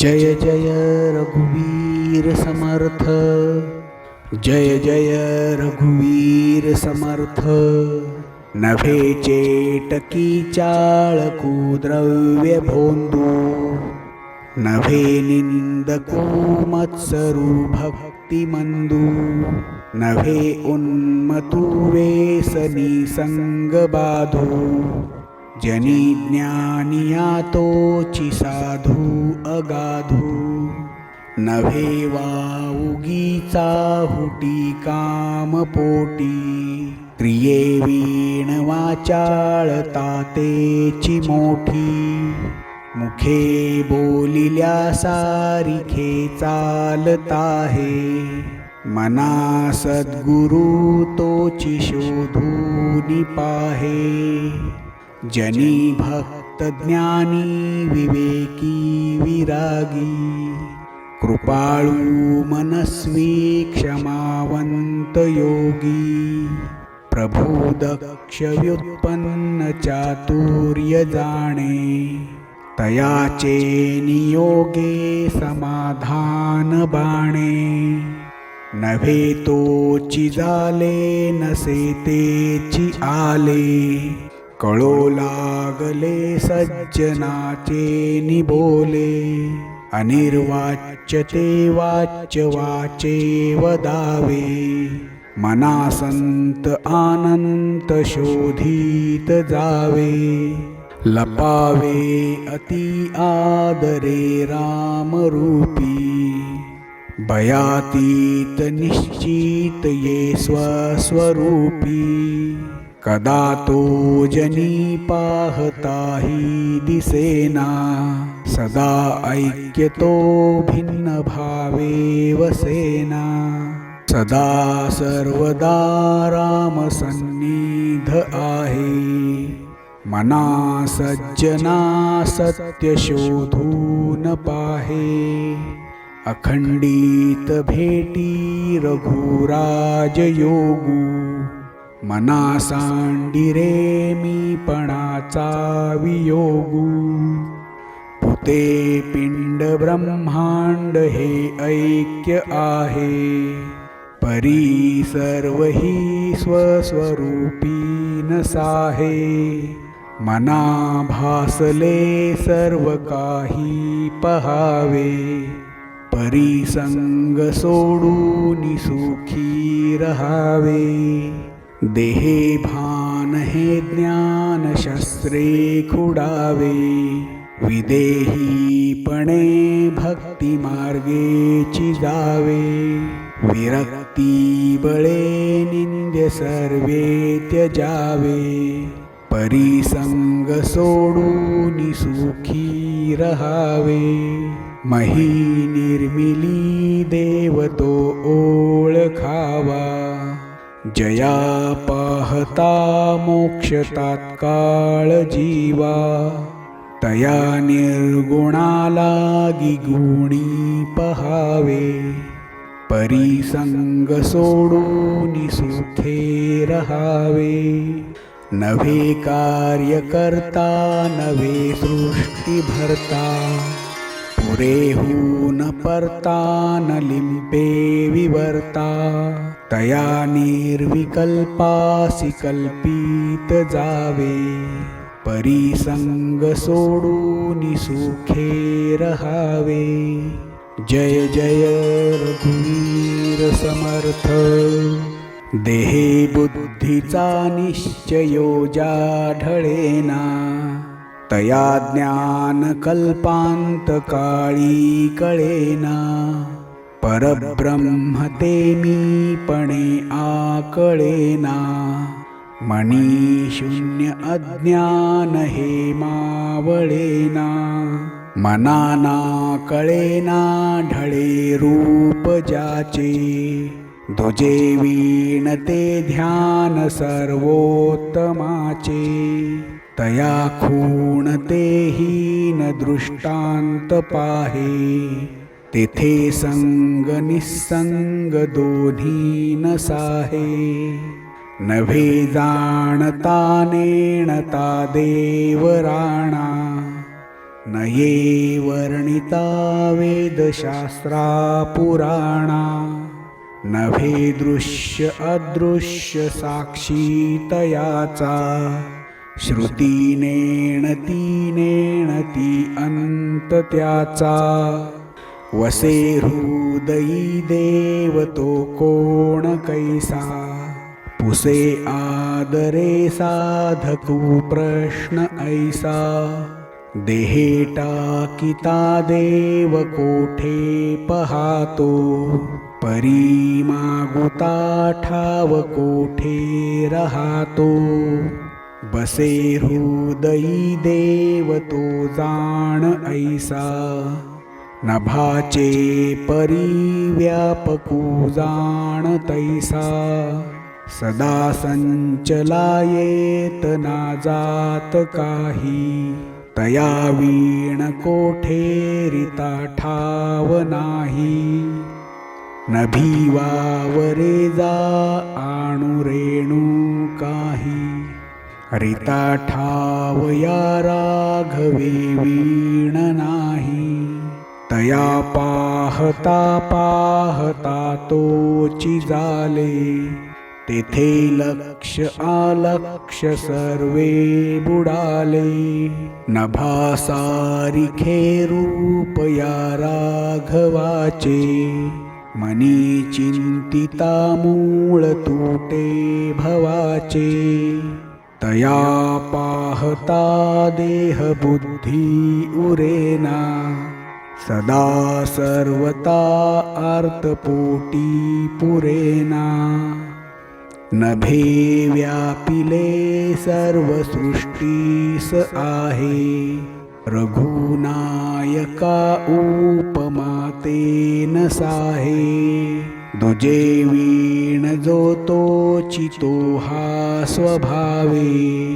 जय जय रघुवीर समर्थ. जय जय रघुवीर समर्थ. नभे चेटकी चाळकू द्रव्य भोंदू. नभे निंदकू मत्सरू भक्तिमंदू नभे उन्मतु वेसनी संग जनी ज्ञानिया तोची साधू अगाधू. नव्हे वा उगीचा हुटी काम पोटी क्रिये वीण वाचाळता तेची मोठी. मुखे बोलिल्या सारिखे चालता हे. मना सद्गुरु तोची शोधूनी पाहे. जनी भक्त ज्ञानी विवेकी विरागी कृपाळू मनस्वी क्षमावंत योगी प्रभू दक्ष व्युत्पन्न चातुर्य जाणे तयाचे नियोगे समाधान बाणे नव्हे तोची जाले नसे तेची आले कळो लागले सज्जनाचे निबोले अनिर्वाच्य ते वाच्य वाचे वदावे. मना संत आनंत शोधित जावे. लपावे अति आदरे रामरूपी. भयातीत निश्चित ये स्वस्वरूपी. कदा तो जनी पाहताही दिसेना सदा ऐक्यतो भिन्न भावे वसेना. सदा सर्वदा राम सन्निध आहे. मना सज्जना सत्य शोधून पाहे. अखंडित भेटी रघुराज योगू मना सांडिरे मी पणाचा वियोगू. पुते पिंड ब्रह्मांड हे ऐक्य आहे. परी सर्व ही स्वस्वरूपी नसाहे. मना भासले सर्व काही पहावे. परिसंग सोडून सुखी रहावे. देहे भान हे ज्ञान शस्त्रे खुडावे विदेहीपणे भक्ती मार्गेची जावे विरक्ती बळे निंद्य सर्वे त्यजावे परिसंग सोडून सुखी रहावे मही निर्मिली देवतो ओळखावा जया पाहता मोक्ष तात्काळ जीवा तया निर्गुणाला गुणी पहावे परिसंग सोडून सुखे रहावे. नवे कार्य करता नवे सृष्टी भरता पुरेहून परतान न लिंपे विवर्ता तया निर्विकल्पासी कल्पित जावे परिसंग सोडून सुखे रहावे। जय जय रघुवीर समर्थ। देहे बुद्धीचा निश्चयो जाढळेना। तया ज्ञान कल्पांत काळी कळेना. परब्रह्म ते मीपणे आकळेना मनी शून्य अज्ञान हे मावळेना. मनाना कळेना ढळे रूप जाचे. दुजे वीण ते ध्यान सर्वोत्तमाचे. तया खूण ते न दृष्टांत पाहे. तेथे संग निसंग दोन्ही नसाहे नव्हे जाणता नेणता देवराणा न ये वर्णिता वेदशास्त्रा पुराणा. नभे दृश्य अदृश्य साक्षी तयाचा. श्रुतीनेण तीनेण ती अंत त्याचा. वसे हृदयी देव तो कोण कैसा? पुसे आदरे साधकू प्रश्न ऐसा. देहे टाकिता देव कोठे पहातो? परी मागुता ठाव कोठे राहतो? बसे हृदयी देव तो जाण ऐसा। नभाचे परी व्यापकू जाण तैसा। सदा संचलायेत ना जात काही। तया वीण कोठेरिता ठाव नाही। नभी वावरे जा आणू रिता ठाव या राघवे वीण नाही. तया पाहता पाहता तोची जाले. तेथे लक्ष आलक्ष सर्वे बुडाले. नभासारिखे रूप या राघवाचे. मनी चिंतिता मूळ तुटे भवाचे. तया पाहता देह बुद्धी उरेना. सदा सर्वता अर्थपोटी पुरेना. नभे व्यापिले सर्वसृष्टीस आहे. रघुनायका उपमातेन साहे. दुजे वीण जो तो चितो हा स्वभावे.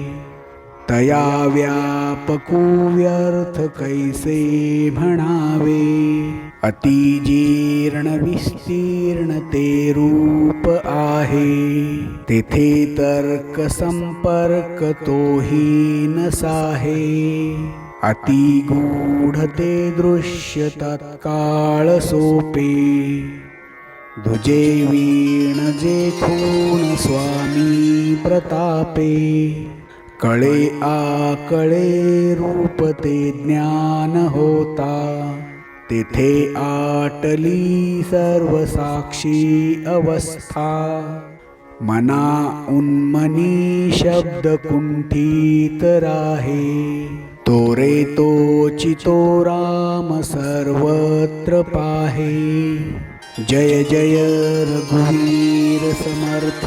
तया व्यापकू व्यर्थ कैसे म्हणावे. अतिजीर्ण विस्तीर्ण ते रूप आहे. तेथे तर्क संपर्क तोही नसाहे. अति गूढ ते दृश्य तत्काळ सोपे. ध्वजे वीण जे खूण स्वामी प्रतापे कळे आकळे रूप ते ज्ञान होता तेथे आटली सर्व साक्षी अवस्था. मना उन्मनी शब्द कुंठित राहे तोरे तोचितो राम सर्वत्र पाहे. जय जय रघुवीर समर्थ.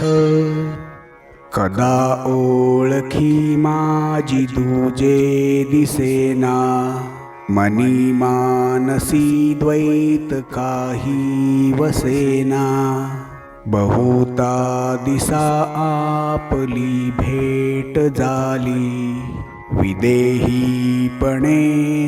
कदा ओळखी माझी दुजे दिसेना? मनी मानसी द्वैत काही वसेना? बहुता दिसा आपली भेट झाली. विदेहीपणे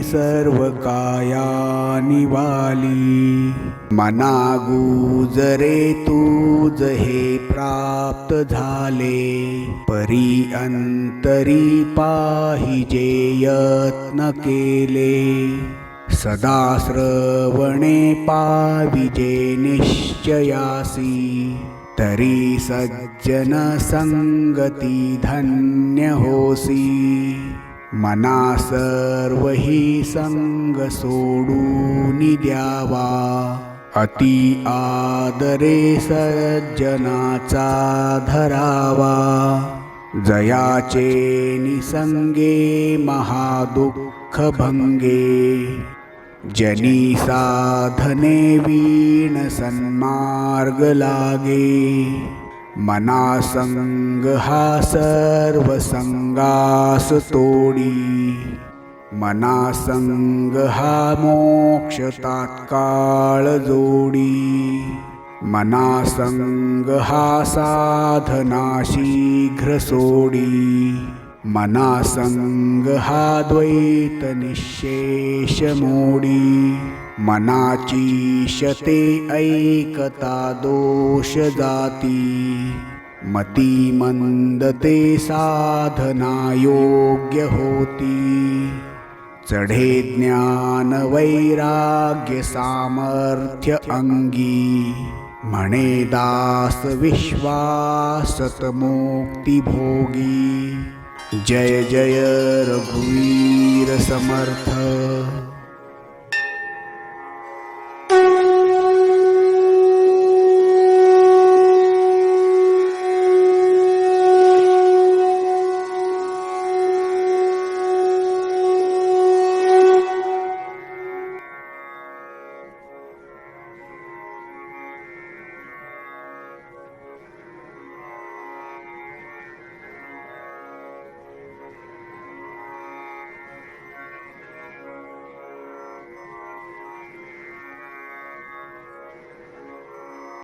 सर्व काया निवाली मना गुजरे तूज हे प्राप्त झाले. परी अंतरी पाहिजे यत्न केले. सदा श्रवणे पाविजे निश्चयासी. तरी सज्जन संगती धन्य होसी. मना सर्व ही संग सोडून द्यावा. अति आदरे सज्जनाचा धरावा. जयाचे निसंगे महादुःख भंगे जनी साधने वीण सन्मार्ग लागे. मनासङ्गहा मनासङ्गासतोडी मनासङ्गहा मोक्षतात्कालजोडी मनासङ्गहा साधनाशीघ्रसोडी मनासङ्गहा द्वैतनिःशेषमोडी द्वैतनिशेषमूडी मनाची शते ऐकता दोष जाती. मती मंदते साधना योग्य होती. चढे ज्ञान वैराग्य सामर्थ्य अंगी. म्हणे दास विश्वासत मुक्ती भोगी. जय जय रघुवीर समर्थ.